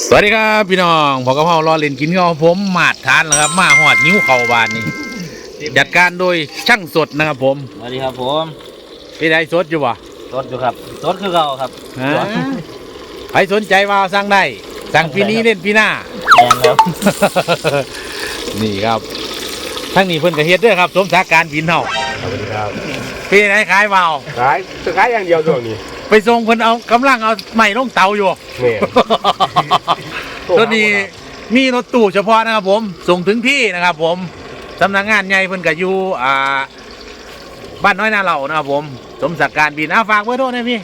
สวัสดีครับพี่น้องผมกะเพรารอเล่นกินข้าวผมมาดทานแล้วครับ มาหอดนิ้วเข่าบานนี่จัดการโดยช่างสดนะครับผมสวัสดีครับผมพี่ได้สดอยู่วะรถอยู่ครับรถคือเราครับฮะใครสนใจมาสั่งได้สั่งปีนี้เล่นปีหน้าแอนแล้วนี่ครับทั้งนี้เพิ่นกระเฮ็ดเด้วยครับ สมสาการบินเฮาสวัสดีครับพี่ไหนขายเมาขายขายอย่างเดียวช่วงนี้ ไปส่งเพิ่นเอากำลังเอาใหม่ลงเตาอยู่ แม่ตัวนี้มีรถตู้เฉพาะนะครับผมส่งถึงที่นะครับผมสำนักงานใหญ่เพิ่นก็อยู่อ่าบ้านน้อยนาเหล่านะครับผม สมศักดิ์การบินอ้าฝากไว้โทษนะพี่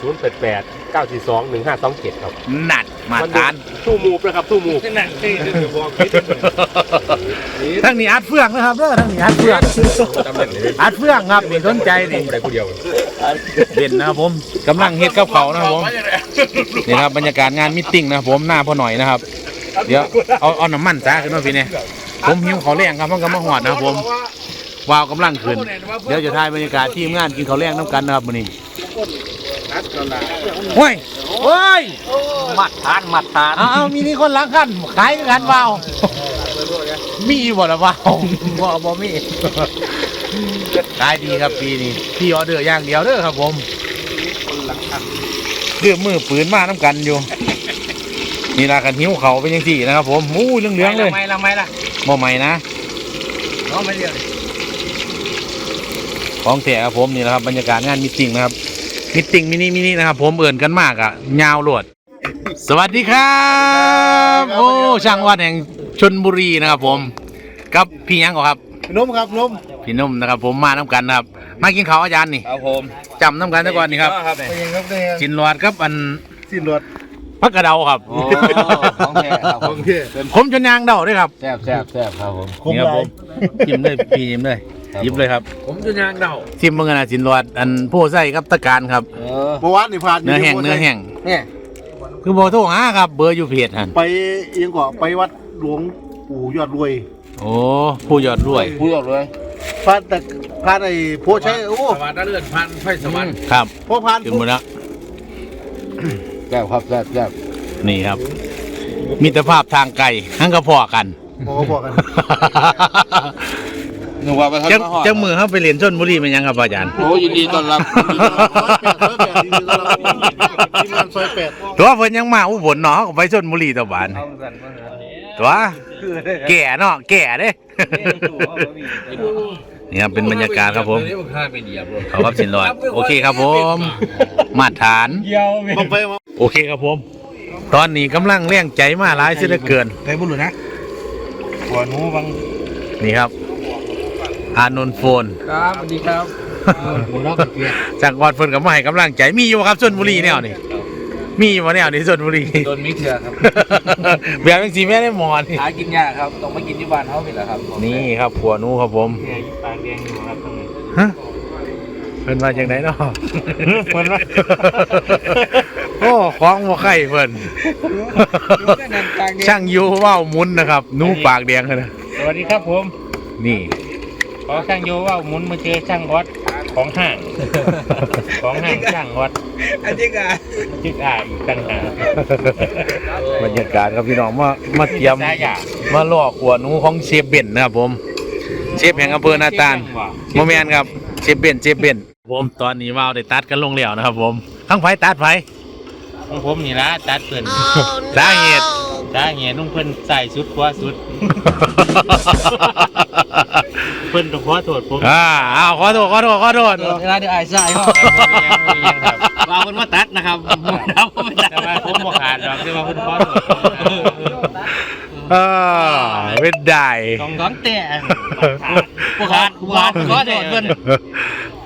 ศูนย์แปดแปด เก้าสี่สองหนึ่งห้าสองเจ็ดครับหนัดมาทานตู้มูฟนะครับตู้มูฟนั่นที่จะบอกคิดทั้งนี้อัดเฟืองนะครับเด้อทั้งนี้อัดเฟืองจำเป็นเลยอัดเฟืองครับนี่สนใจนี่อะไรผู้เดียวเด่นนะครับผมกำลังเฮ็ดกับเขาวนะครับผมนี่ครับบรรยากาศงานมิทติ้งนะครับผมหน้าพ่อหน่อยนะครับ เดี๋ยวเอาเอาน้ำมันจ้าขึ้นมาพี่เนี่ยผมหิวเขาวแรงครับมันก็มาหอดนะครับผมวาวกำลังขึ้น เดี๋ยวจะถ่ายบรรยากาศทีมงานกินเขาวแรงน้ำกันนะครับมื้อนี้ โอ้ยโอ้ยมัดทานมัดทานเอาเอามีนี่คนหล้างกันขายกันวาวมีบ่ละวาวบ่บ่มีขายดีครับปีนี้พี่ออเดอร์อย่างเดียวเด้อครับผมเรื่องมือปืนมาน้ำกันอยู่นี่ละกันหิ้วเขาเป็นยังสี่นะครับผมอู้เหลืองๆเลยไม่ละไม่ละบ่ใหม่นะเอาไม่เดียวของแท้ครับผมนี่แหละครับบรรยากาศงานมิทติ้งนะครับ มิทติ้งมินิมินินะครับ ผมเอิ่นกันมากอะยาวโลดสวัสดีครับ โอ้ช่างวัดแห่งชนบุรีนะครับ ผมกับพี่ยังก่อครับนมครับนมพี่นุ่มนะครับ ผมมาน้ำกันนะครับ มากินข้าวอาจารย์นี่ครับผมจำน้ำกันซะก่อนนี่ครับครับเนี่ยเป็นยังครับเนี่ยจินรอดครับอันสิ้นรถพักกระเดาครับโอ้ของแท้ครับโอเคผมจนยางเดาด้วยครับ แซ่บแซ่บแซ่บครับผมนี่ครับผมยิ้มเลยพี่ยิ้มเลย ครับยิ้มเลยครับผมจะยางเดาทิมเมื่อกันนะจินรอดอันผู้ใส่ครับตะการครับเออเมื่อวานนี่ผ่านเนื้อแห้งเนื้อแห้งเนี่ยคือโบโทรหาครับ เบอร์อยู่เพจหันไปเอียงกว่าไปวัดหลวงปู่ยอดรวย โอ้ผู้ยอดรวยพูดออกเลยพระแต่พระไอ้โพใช้โอ้สวัสดิ์เลื่อนพันไฟสวรรค์ครับพ่อพานขึ้นหมดแล้วแซ่บครับแซ่บแซ่บนี่ครับ มิตรภาพทางไกลทั้งกระพอกันหมอบอกกัน หนูว่าไปทำจังมาหอดจังมือเขาไปเรียนชนบุรีเป็นยังครับอาจารย์ โอ้ยินดีต้อนรับซอยแปดซอยแปดทีมงานซอยแปด ตัวเพิ่นยังมาอุบลเนาะไปชนบุรีตะบานตัวแก่เนาะแก่เด้ นี่ครับเป็นบรรยากาศครับผมเขาครับสินรอดโอเคครับผมมาตรฐานมาไปมาโอเคครับผม ตอนนี้กำลังเลี้ยงใจมาหลายเสียเหลือเกิน ไปบุญหรือนะหัวหนูบางนี่ครับ อานนท์โฟน ครับสวัสดีครับหัวเราะเกียร์จากกอดเพิ่นกับมาให้กำลังใจมีอยู่บ่ครับชนบุรีแนวนี่มีอยู่บ่แนวนี่ชนบุรี โดนมิกเถื่อครับ แบบจังสีแม่ได้หมอนี่หากินยากครับ ต้องมากินที่บ้านเขาเป็นแหละครับนี่ครับขัวหนูครับผมเนี่ยปากแดงอยู่ครับตรงนี้ฮะเพิ่นมาจากไหนเนาะ เพิ่นว่าโอ้ของบ่ไข่เพิ่นช่างอยู่ว่าวหมุนนะครับหนูปากแดงเลยนะสวัสดีครับผม นี่ ขอช่างโยว่าหมุนมาเจอช่างวัดของห้าง ของห้างช่างวัดอันนี้ก็จิกอาอีกต่างหากบรรยากาศครับพี่น้องมามาเตรียมสายามาล่อขัวหนูของเชฟเบนนะครับผมเชฟแห่งอำเภอนาตาลโมเมนครับเชฟเบนเชฟเบนผมตอนนี้ว่าวได้ตัดกันลงแล้วนะครับผมข้างไฟตัดไฟของผมนี่ละจัดเปิ่นสาเหตุจ้าเงี้ยนุ่งเพิ่นใส่สุดกว่าสุดเพิ่นต้องขอโทษผมอ่าเอาขอโทษขอโทษขอโทษ เวลาเดี๋ยวไอ้ใส่ห้องยังยังครับว่าเพิ่นมาตัดนะครับเราไม่ตัดแต่ว่าผมบ่ขาดหรอกแต่ว่าเพิ่นขอโทษเออเป็นได้ต้องต้องแต่ผู้ขาดผู้ขาดขอโทษเพิ่น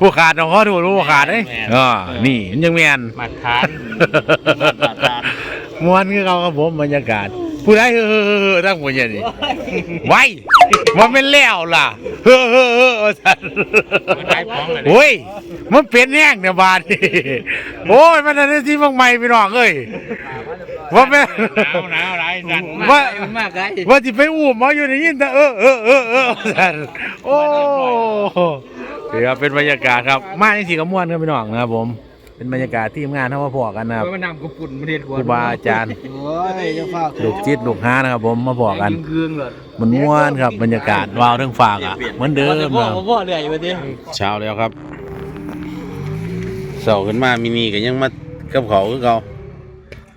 ผู้ขาดต้องขอโทษผู้ขาดเอ้ยแม่นอ่านี่มันยังแมนมาทานมวนคือเขาครับผมบรรยากาศ ผู้ใดเฮ้อเฮ้อเฮ้อเฮ้อทั้งหมดอย่างนี้ไว้มันเป็นแล้วล่ะเฮ้อเฮ้อเฮ้อว่าซั่นมันขายของเลย โอ้ยมันเป็นแห้งเนี่ยบาดนี่โอ้ยมันอะไรที่บางใหม่พี่น้องเอ้ยว่าแม่หนาวหนาวหลายสั่นว่ามากไกลว่าที่ไปอุ้มมาอยู่ในยินแต่เออเออเออเออสั่นโอ้นี่ครับเป็นบรรยากาศครับ มาจริงๆก็ม่วนครับพี่น้องนะครับผม เป็นบรรยากาศที่ทำงานเท่ามาพอกันนะครับมันนำกุปุ่นประเทศครูบาอาจารย์โอ้ยจะฝากลูกจิตลูกหานะครับผมมาพอกันเครื่องเลยมันม่วนครับบรรยากาศวาวเรื่องฝากอะเหมือนเดิมพ่อนะครับพ่อเหนื่อยอยู่ประเทศเช้าแล้วครับเสาขึ้นมามินีก็ยังมากับเขาคือเขา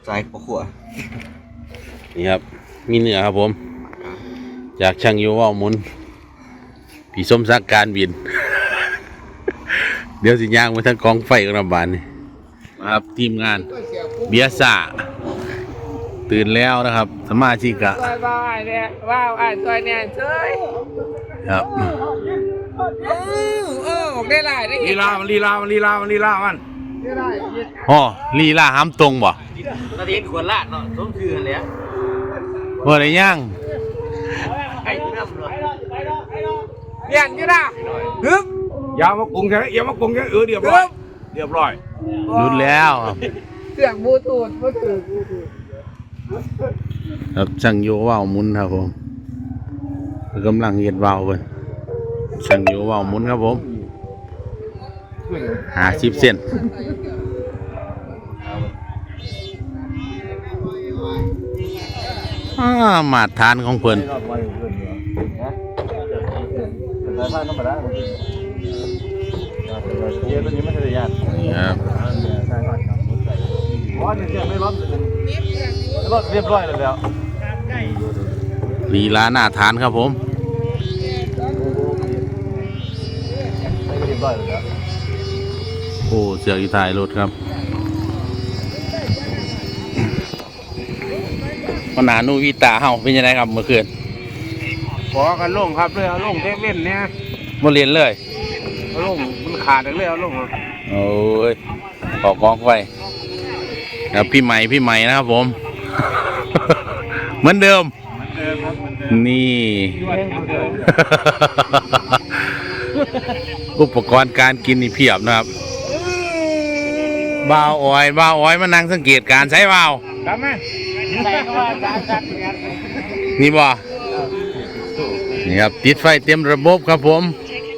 สายปะขัวนี่ครับ มีเนื้อครับผม จากช่างโยว่าวหมุนพี่สมศักดิ์การบิน เดี๋ยวสิย่างมาทั้งกองไฟกับระบาดนี่ นะครับทีมงานเบียร์ซ่าตื่นแล้วนะครับ สมาชิกอะว้าวว้าวเนี่ยว้าวอ่านซอยเนี่ยเฉยครับเออเออออกได้หลายได้ลีลามันลีลามันลีลามันลีลามันอ๋อลีลาห้ามตรงบ่ประเทศขวดลาดเนาะสมคือกันเลยบ่ได้ย่างไอ้น้ำเลยเปลี่ยนอยู่นะฮึบยาวมากรุงใช่ไหมยาวมากรุงใช่ไหมเออเรียบร้อย เรียบร้อย รุดแล้วครับเสียงบลูทูธบลูทูธครับช่างโยว่าวหมุนครับผมกำลังเฮ็ดว่าวเพิ่นช่างโยว่าวหมุนครับผมหาสิบเซนอ่ามาตรฐานของเพิ่นสายผ้าธรรมดา เยอะตัวนี้ไม่ใช่ยานี่ครับร้อนเนี่ยไม่ร้อนรถเรียบร้อยแล้วลีลาหน้าฐานครับผมเรียบร้อยแล้วโอ้เสืออยู่ท้ายรถครับปนานูวิตาเฮาเป็นยังไงครับเมื่อคืนขอกันลงครับเลยเอาลงเทคเล่นเนี่ยมาเรียนเลย เอาลงมันขาดเลยเอาลงโอ้ยขอกองไฟครับพี่ใหม่พี่ใหม่นะครับผม เหมือนเดิม นี่ อุปกรณ์การกินนี่เพียบนะครับบ่าวอ้อยบ่าวอ้อยมานั่งสังเกตการใช้บ่าวกลับมนนี่บ่นี่ครับติดไฟเต็มระบบครับผม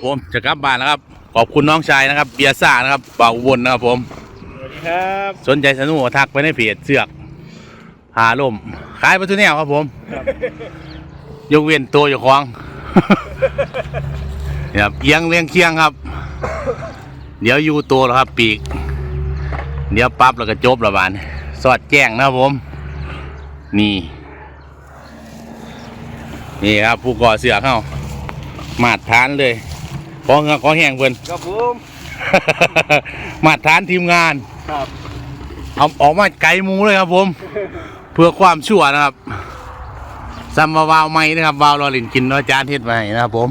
ผมจะกลับบ้านแล้วครับ ขอบคุณน้องชายนะครับ เบียร์ซ่านะครับเป่าอุบลนะครับผมครับ สนใจสนุกทักไปในเพจเสือก หาลมขายไปทุกแนวครับผม ยกเว้นตัวอยู่ของนี่ครับเอียงเลียงเคียงครับ เดี๋ยวอยู่ตัวแล้วครับ ปีก เดี๋ยวปั๊บแล้วก็จบและบานสอดแจ้งนะครับผม นี่ นี่ครับ ผู้ก่อเสือกเข้า มาดฐานเลย ขอเงาขอแห้งเพิ่น ครับผมมาตรฐานทีมงาน ครับเอาออกมาไกลหมูเลยครับผม เพื่อความชั่วนะครับซัมมาวาวไม้นะครับวาวรอลินกินอาจารย์เฮ็ดมาให้นะครับ ผม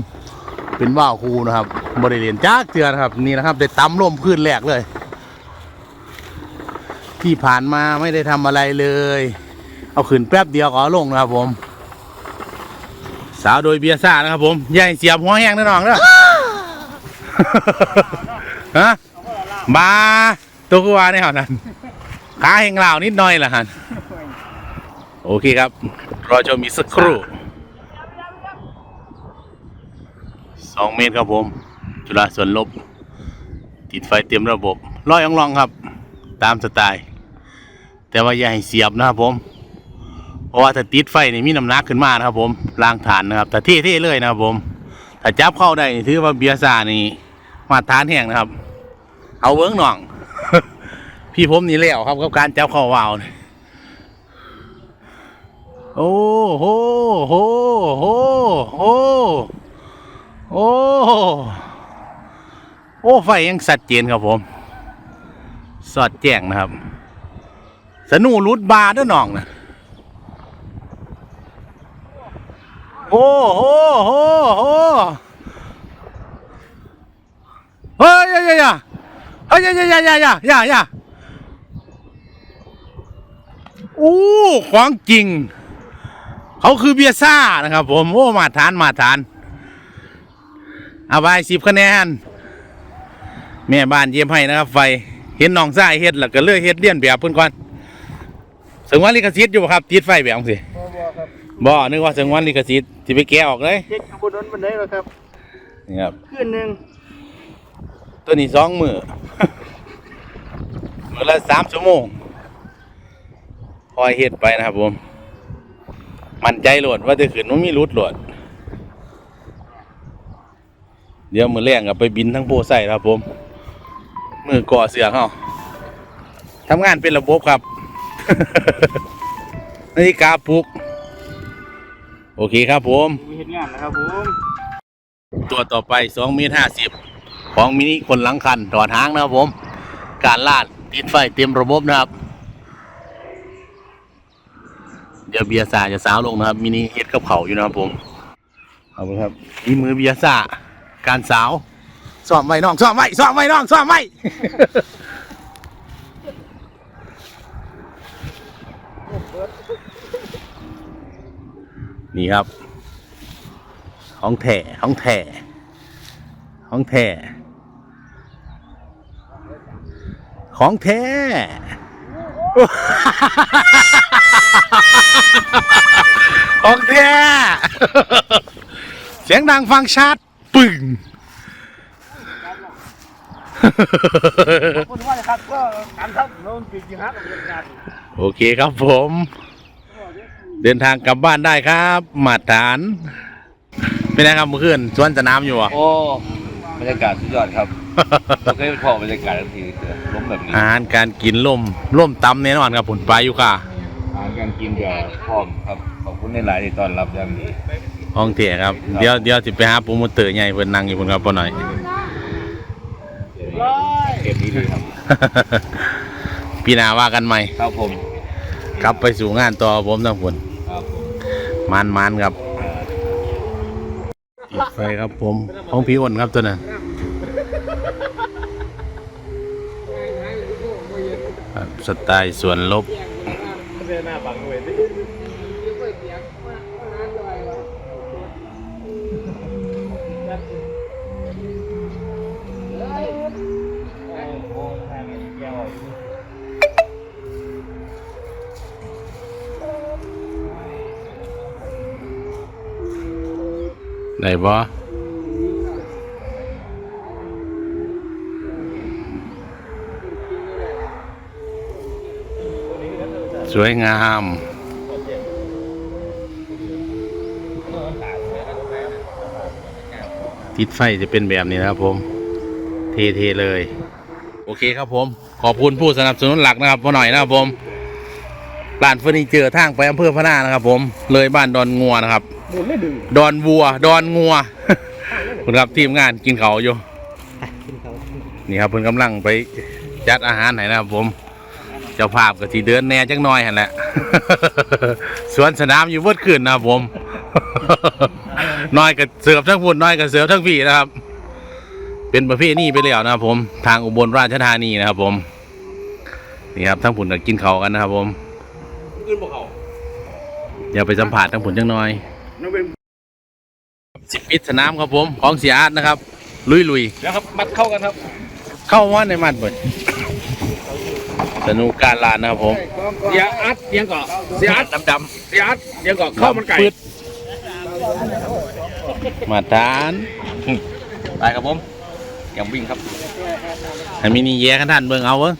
เป็นว่าวครูนะครับบริเรียนจ้าเจือนะครับ นี่นะครับได้ตำล่มขึ้นแรกเลย ที่ผ่านมาไม่ได้ทำอะไรเลย เอาขึ้นแป๊บเดียวก็เอาลงนะครับผม สาวโดยเบียร์ซ่านะครับผมอย่าให้เสียบหัวแห้งนะน้องเด้อ ฮะบาตัวกูว่าเนี่ยนั้นขาแห่งลานิดหน่อยละฮันโอเคครับ รอชมอีกสักครู่สองเมตรครับผม จุฬาสวนลบ ติดไฟเต็มระบบร้อยองลองครับ ตามสไตล์ แต่ว่าอย่าให้เสียบนะครับผม เพราะว่าถ้าติดไฟนี่มีน้ำหนักขึ้นมานะครับผมล้างฐานนะครับแต่เท่ๆเลยนะครับผม ถ้าจับเข้าได้นี่ถือว่าเบียร์ซานี่ มาตรฐานแห่งนะครับ เอาเวิ้งหน่อง พี่ผมนี่แล้วครับกับการจับเข้าวาวนี่โอ้โหโหโหโหโอ้โอ้ไฟยังสัดเจนครับผม สอดแจ้งนะครับ สนูรุดบาร์ด้วยน้องนะโอ้โหโหโหเฮ้ยยยยย เฮ้ยอย่าอย่าอย่าอย่าอย่าอย่าอย่าอู้ของจริง เขาคือเบียร์ซ่านะครับ ผมโอ้มาทานมาทานเอาไปสิบคะแนน แม่บ้านเยี่ยมให้นะครับ ไฟเห็นน้องซ่ายเฮ็ดแล้วก็เลือกเฮ็ดเลี้ยนแบบเพิ่นก่อนสังวนลิขสิทธิ์อยู่บ่ครับติดไฟแบบสิบ่นึกว่าสังวนลิขสิทธิ์สิไปแกะออกเลยเช็คขบวนนั้นมันได้แล้วครับนี่ครับคืนหนึ่งตัวนี้สองมือ มือละสามชั่วโมง คอยเฮ็ดไปนะครับผม มั่นใจโหลดว่าจะขึ้นมันมีรุดโหลด เดี๋ยวมือแรงกับไปบินทั้งโพไซครับผม มือก่อเสือเขาทำงานเป็นระบบครับนาฬิกาปลุก โอเคครับผม มีเห็นงานนะครับผม ตัวต่อไป2เมตร50ของมินิคนหลังคันถอดหางนะครับผม การลาด ติดไฟเต็มระบบนะครับ เดี๋ยวเบียร์ซาจะสาวลงนะครับ มินิเฮ็ดกับเขาอยู่นะครับผมเอาละครับนี่มือเบียร์ซาการสาวซ้อมไว้น้องซ้อมไว้ซ้อมไว้น้องซ้อมไว้นี่ครับ ของแท้ของแท้ของแท้ ของแท้ของแท้เสียงดังฟังชัดปึ่งคุณว่าจะครับก็การทับโน้นจริงๆครับงานโอเคครับผม เดินทางกลับบ้านได้ครับ มาตรฐานเป็นไงครับเมื่อคืนสวนสนามอยู่อะโอ้บรรยากาศสุดยอดครับ ไม่เคยพอบรรยากาศทันทีเจอล้มแบบนี้อาหารการกินล่มล่มตำแน่นอนครับผลปลาอยู่ค่ะอาหารการกินกับพร้อมครับขอบคุณในหลายๆที่ต้อนรับอย่างดีห้องเถี่ยครับเดี๋ยวเดี๋ยวสิไปหาโปรโมเตอร์ใหญ่เพิ่นนั่งอยู่เพิ่นครับพ่อหน่อยเก็บนี้ดีครับพี่นาว่ากันใหม่ครับผมกลับไปสู่งานต่อผมทั้งคนครับผมมานมานครับติดไฟครับผมของพี่อ้นครับตัวนั้น สไตล์สวนลบ ได้บ่ สวยงาม ติดไฟจะเป็นแบบนี้นะครับผม เทๆเลย โอเคครับผม ขอบคุณผู้สนับสนุนหลักนะครับพ่อหน่อยนะครับผมร้านเฟอร์นิเจอร์ทางไปอำเภอพะนานะครับ ผม เลยบ้านดอนงัวนะครับ ดอนวัว ดอนงัวคุณครับทีมงานกินเขาอยู่นี่ครับเพิ่นกำลังไปจัดอาหารให้นะครับผม จ้าภาพก็ทีเดินแหน่จักหน้อยหันแหละ สวนสนามอยู่เบิดขึ้นนะครับผม น้อยก็เสิร์ฟทั้งพุ่นน้อยก็เสิร์ฟทั้งพี่นะครับ เป็นประเภทนี้ไปแล้วนะครับ ผมทางอุบลราชธานีนะครับ ผม นี่ครับทั้งพุ่นก็กินเขาวกันนะครับ ผมเดี๋ยวไปสัมผัสทั้งพุ่นจังหน่อยสิบปิดสนามครับผมของเสียอาร์ตนะครับ ลุยลุยแล้วครับ มัดเข้ากันครับๆเข้ามาในมัดเบิด สนุกการลานนะครับผมเสียอัดเสียงเกาะเสียอัดดำดำเสียอัดเสียงเกาะข้าวมันไก่ปืดมาทานไปครับผมยังวิ่งครับให้มินิแย่กันท่านเบิ่งเอาเบิ่ง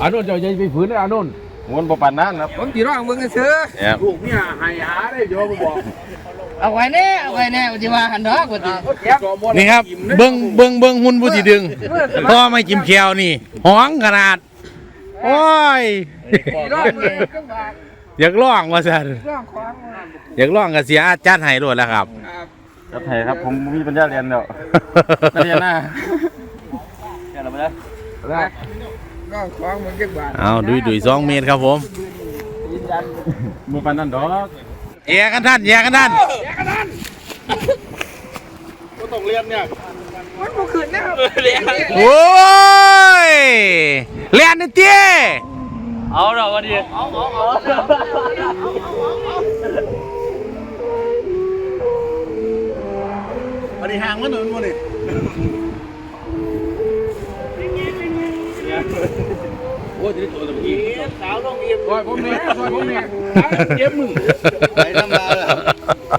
อานนท์จะจะไปฝืนนะอานนท์ม้วนประปันนั่นครับผมตีร้องเบิ่งซื้อครับลูกเนี่ยหายหาได้โยมบอก เอาไว้แน่เอาไว้แน่อุจิมาหันดอกว่าตินี่ครับเบิ่งเบิ่งเบิ่งหุ่นผู้ที่ดึงเพราะไม่จิ้มแควนี่ห้องขนาดโอ้ยร้องเบิ่งก็บาดอยากร้องว่าซั่นร้องขวางอยากร้องก็เสียอาร์ตจัดให้โลดแล้วครับครับไทยครับผมมีปัญญาเรียนแล้วเรียนหน้าแค่เราไปแล้วร้องขวางมันก็บาดเอาดุยดุยสองเมตรครับผมมือปันนั่นดอกแย่กันท่านแย่กันท่านก็ ต้องเรียนเนี่ยมันบ่ขึ้นนะครับโอ้ยเลียนนี่เตี้ยเอาเราวันนี้เอาเอาเอาอันนี้ห่างมันหนุนมันนี่โอ้ยตัวตะกี้สาวต้องเรียนซอยผมเนี่ยซอยผมเนี่ยเจ็บมึงไปน้ำลายแล้วจะ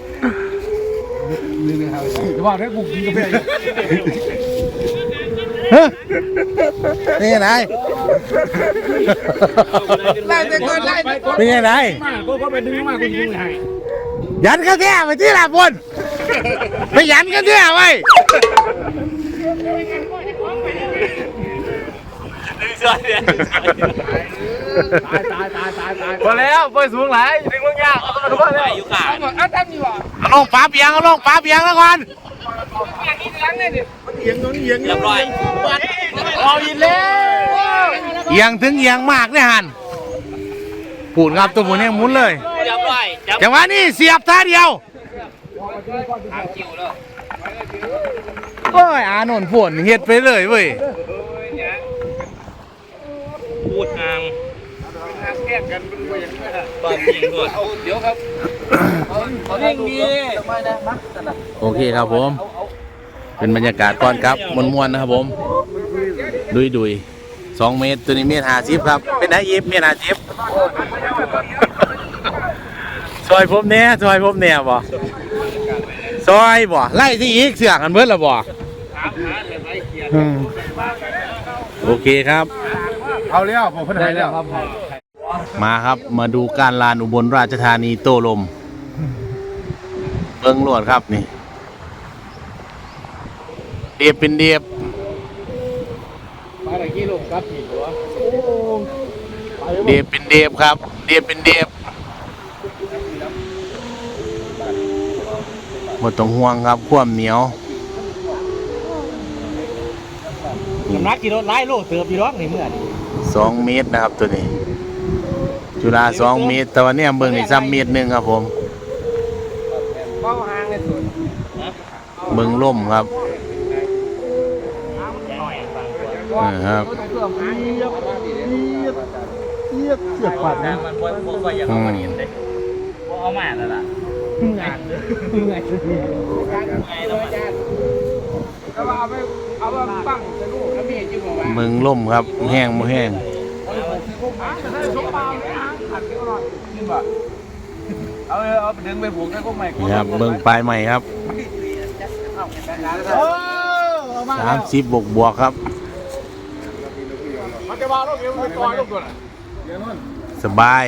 ว่าแค่กูกินกาแฟฮะนี่ไงไล่ไปก่อนไล่ไปก่อนเป็นไงไหนมาก็ก็ไปดึงมากูยิงให้ยันกันแท้ไปที่ละบนไปยันกันแท้ไว้พอแล้วไปสูงหลายดึงมึงยากเอาตัวมาเลยเอาหมดเอาทำดีกว่าเอาลงฟ้าเปียงเอาลงฟ้าเปียงแล้วก่อนอย่างนี้ล้าง เลยดิเอียงน้นเอียงเรียบร้อยเอาอีกแล้วเอียงถึงเอียงมากเนี่ยหันปูดครับตัวหมุนเนี่ยหมุนเลยเรียบร้อยจับจังหวะนี้เสียบท่าเดียวทางคิวแล้วโอ้ยอานนท์พ่นเฮ็ดไปเลยเว้ยพูดอ่างแก้กัน เป็นอย่างนี้ตอนยิงด้วยเดี๋ยวครับเอาเรื่องนี้โอเคครับผม เป็นบรรยากาศก่อนครับมวนๆนะครับผม ดุยดุยๆสองเมตรตัวนี้เมตรห้าสิบครับ เป็นไงยิบเมตรห้าสิบซอยผมแหน่ซอยผมแหน่บ่ซอยบ่ไล่ที่อีกเสือกกันเบิดและบ่อืมโอเคครับ เอาแล้วผมเพิ่นให้แล้ว มาครับมาดูการลานอุบลราชธานีโต้ลม เบิ้งลวดครับนี่ เดียบเป็นเดียบมาตะกี้ลงครับผีหัวเดียบเป็นเดียบครับ เดียบเป็นเดียบหมดต้องห่วงครับความเหนียวน้ำหนักกี่โลไล่โลเติบอยู่ร้องในเมื่อนี่สองเมตรนะครับตัวนี้ จุฬาสองเมตรแต่วันนี้เบิ่งนี่ซ้ำเมตรหนึ่งครับผมเป้าหางเลยสุดเบิ่งล่มครับเออครับเพื่อหางเยอะเสือกปัดนะมันบ่บ่บ่อยากเอามาเห็นเลยบ่เอามาแล้วล่ะแล้วเอาไปเอาไปปั้งสนุกแล้วมีจิ้มออกมาเบิ่งล่มครับแห้งบ่แห้ง เอาเอาไปดึงไปผูกให้พวกใหม่นี่ครับเบิ่งปลายใหม่ครับสามสิบบวกบวกครับ มันจะมาลูกเดียวมันต่อยลูกตัวน่ะสบาย